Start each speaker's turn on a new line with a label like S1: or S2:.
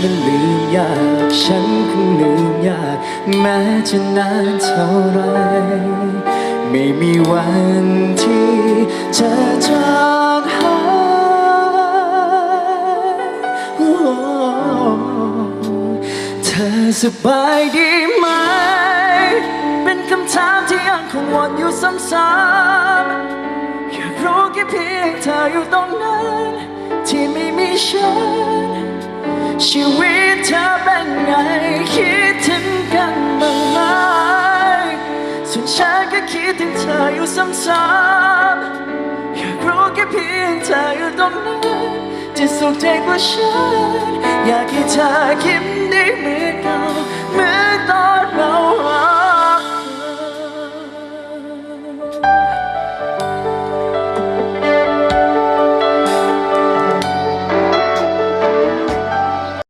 S1: มันลืมยาก ฉันคงลืมยาก แม้จะนานเท่าไร ไม่มีวันที่จะจางหายเธอสบายดีไหม เป็นคำถามที่ยังคงวนอยู่ซ้ำๆอยากรู้แค่เพียงเธออยู่ตรงนั้น ที่ไม่มีฉัน ชีวิตเธอเป็นไงคิดถึงกันบ้างไหมส่วนฉันก็คิดถึงเธออยู่ซ้ำๆอยากรู้แค่เพียงเธออยู่ตรงนั้นจะสุขใจกว่าฉันอยากให้เธอคิดได้เหมือน